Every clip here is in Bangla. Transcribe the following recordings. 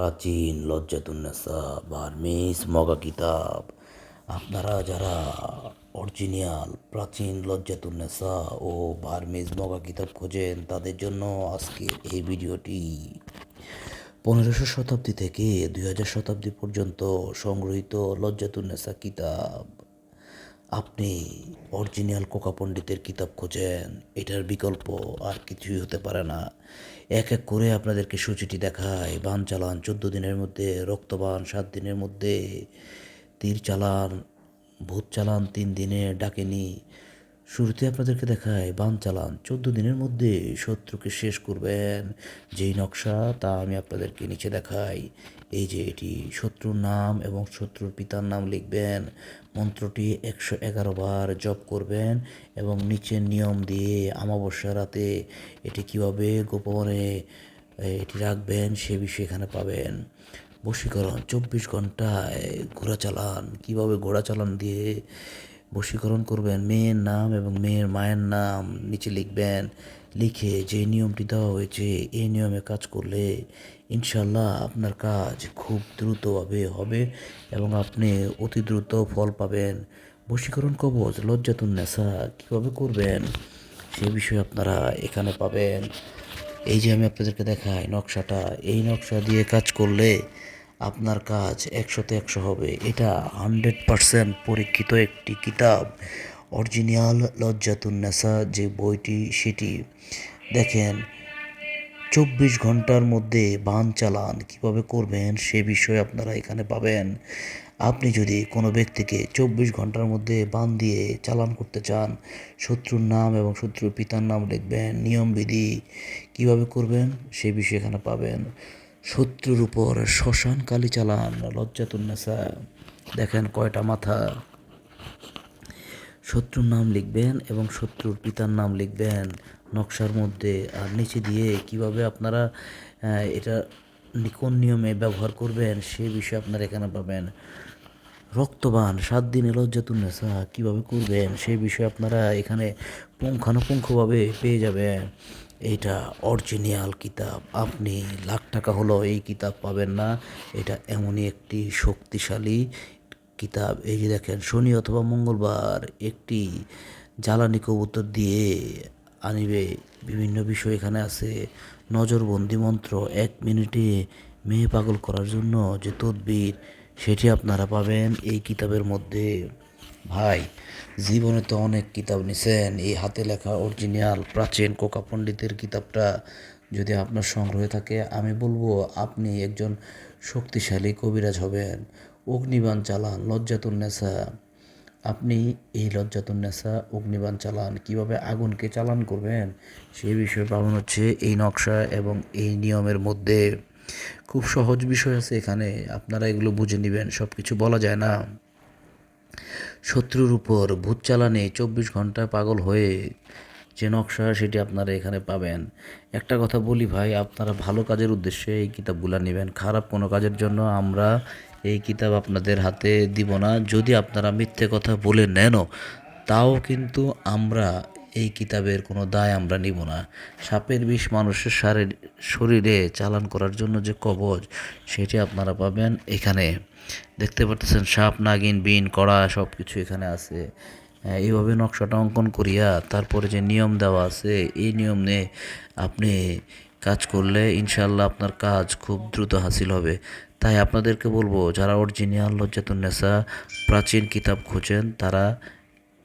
প্রাচীন লজ্জাতুন্নেসা বার্মিস মগা কিতাব। আপনারা যারা অরিজিনাল প্রাচীন লজ্জাতুন্নেসা ও বার্মিস মগা কিতাব খোঁজেন, তাদের জন্য আজকে এই ভিডিওটি পনেরোশো শতাব্দী থেকে দুই হাজার শতাব্দী পর্যন্ত সংগৃহীত লজ্জাতুন্নেসা কিতাব। আপনি অরিজিনাল কোকা পণ্ডিতের কিতাব খোঁজেন, এটার বিকল্প আর কিছুই হতে পারে না। এক এক করে আপনাদেরকে সূচিটি দেখায়, বান চালান, চোদ্দ দিনের মধ্যে রক্তবান সাত দিনের মধ্যে, তীর চালান, ভূত চালান, তিন দিনে ডাকেনি। শুরুতে আপনাদেরকে দেখায় বান চালান। চোদ্দ দিনের মধ্যে শত্রুকে শেষ করবেন। যেই নকশা, তা আমি আপনাদেরকে নিচে দেখাই। এই যে এটি শত্রুর নাম এবং শত্রুর পিতার নাম লিখবেন। মন্ত্রটি একশো এগারো বার জপ করবেন এবং নিচের নিয়ম দিয়ে আমাবস্যা রাতে এটি কীভাবে গোপনে এটি রাখবেন সে বিষয়ে এখানে পাবেন। বশীকরণ, চব্বিশ ঘন্টায় ঘোড়া চালান। কীভাবে ঘোড়া চালান দিয়ে বশীকরণ করবেন। মেয়ের নাম এবং মেয়ের মায়ের নাম নিচে লিখবেন। লিখে যে নিয়মটি দেওয়া হয়েছে, এই নিয়মে কাজ করলে ইনশাল্লাহ আপনার কাজ খুব দ্রুতভাবে হবে এবং আপনি অতি দ্রুত ফল পাবেন। বশীকরণ কবচ লজ্জাতুন নেশা কীভাবে করবেন সে বিষয়ে আপনারা এখানে পাবেন। এই যে আমি আপনাদেরকে দেখাই নকশাটা, এই নকশা দিয়ে কাজ করলে আপনার কাজ একশোতে একশো হবে। এটা হান্ড্রেড পারসেন্ট পরীক্ষিত একটি কিতাব। অরিজিনাল লজ্জাতুন্নেসা যে বইটি, সেটি। দেখেন, চব্বিশ ঘণ্টার মধ্যে বান চালান কীভাবে করবেন সে বিষয়ে আপনারা এখানে পাবেন। আপনি যদি কোনো ব্যক্তিকে চব্বিশ ঘণ্টার মধ্যে বান দিয়ে চালান করতে চান, শত্রুর নাম এবং শত্রুর পিতার নাম লিখবেন, নিয়মবিধি কীভাবে করবেন সে বিষয়ে এখানে পাবেন। শত্রুর উপর শ্মশান কালি চালান লজ্জাতুন্নেসা দেখেন কয়টা মাথা। শত্রুর নাম লিখবেন এবং শত্রুর পিতার নাম লিখবেন নকশার মধ্যে। আর নিচে দিয়ে কীভাবে আপনারা এটা কোন নিয়মে ব্যবহার করবেন সে বিষয়ে আপনারা এখানে পাবেন। রক্তবান, সাত দিনে লজ্জাতুন্নেসা কীভাবে করবেন সেই বিষয়ে আপনারা এখানে পুঙ্খানুপুঙ্খভাবে পেয়ে যাবেন। এটা অরিজিনাল কিতাব। আপনি লাখ টাকা হলো এই কিতাব পাবেন না। এটা এমনই একটি শক্তিশালী কিতাব। এই যে দেখেন, শনি অথবা মঙ্গলবার একটি জ্বালানি কবুতর দিয়ে আনিবে। বিভিন্ন বিষয় এখানে আছে। নজরবন্দি মন্ত্র, এক মিনিটে মেয়ে পাগল করার জন্য যে তদবির, সেটি আপনারা পাবেন এই কিতাবের মধ্যে। ভাই, জীবনে তো অনেক কিতাব নিছেন। এই হাতে লেখা অরিজিনাল প্রাচীন কোকা পণ্ডিতের কিতাবটা যদি আপনার সংগ্রহে থাকে, আমি বলব আপনি একজন শক্তিশালী কবিরাজ হবেন। অগ্নিবাণ চালান লজ্জাতুন্নেসা আপনি এই লজ্জাতুন্নেসা অগ্নিবাণ চালান, কীভাবে আগুনকে চালান করবেন? সেই বিষয়ে পালন হচ্ছে এই নকশা এবং এই নিয়মের মধ্যে। খুব সহজ বিষয় আছে এখানে, আপনারা এগুলো বুঝে নেবেন সব কিছু বলা যায় না। শত্রুর উপর ভূত চালানে চব্বিশ ঘণ্টা পাগল হয়ে যে নকশা সেটি আপনারা এখানে পাবেন। একটা কথা বলি ভাই, আপনারা ভালো কাজের উদ্দেশ্যে এই কিতাবগুলো নেবেন। খারাপ কোনো কাজের জন্য আমরা এই কিতাব আপনাদের হাতে দিব না। যদি আপনারা মিথ্যে কথা বলে নেনও, তাও কিন্তু আমরা এই কিতাবের কোনো দায় আমরা নিব না। সাপের বিষ মানুষের শারীর শরীরে চালান করার জন্য যে কবজ, সেটি আপনারা পাবেন এখানে। দেখতে পাচ্ছেন সাপ, নাগিন, বিন, কড়া সব কিছু এখানে আছে। এইভাবে নকশাটা অঙ্কন করিয়া তারপরে যে নিয়ম দেওয়া আছে, এই নিয়ম নিয়ে আপনি কাজ করলে ইনশাল্লাহ আপনার কাজ খুব দ্রুত হাসিল হবে। তাই আপনাদেরকে বলব, যারা অরিজিনাল লজ্জাতুন্নেসা প্রাচীন কিতাব খুঁজেন, তারা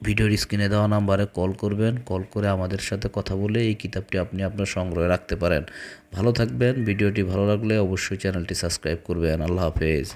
ভিডিওর স্ক্রিনে দেওয়া নাম্বারে কল করবেন, কল করে আমাদের সাথে কথা বলে এই কিতাবটি আপনি আপনার সংগ্রহে রাখতে পারেন। ভালো থাকবেন, ভিডিওটি ভালো লাগলে অবশ্যই চ্যানেলটি সাবস্ক্রাইব করবেন। আল্লাহ হাফেজ।